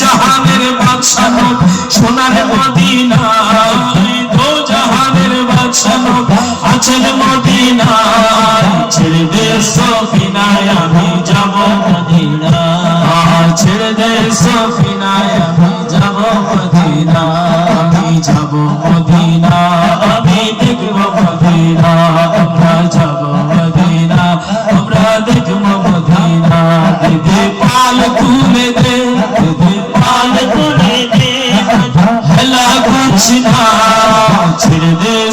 জাহানের বাদশাহ, সোনার মদিনায় দু জাহানের বাদশাহ, আছেন মদিনায়, ছেড়ে দে সফিনায়, আমি যাব মদিনা ছেড়ে দে সফিনায়, আমি যাব মদিনা আমি যাব মদিনা আমি দেখব মদিনা আমরা যাব মদিনা আমরা দেখব মদিনা দে পাল তুলে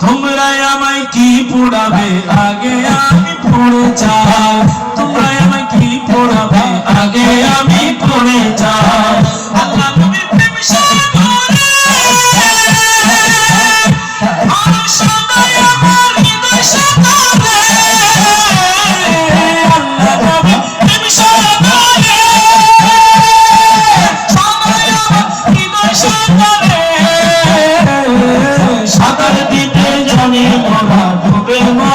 তোমরা আমায় কি পোড়াবে? আগে আমি পড়ে যাই। আমার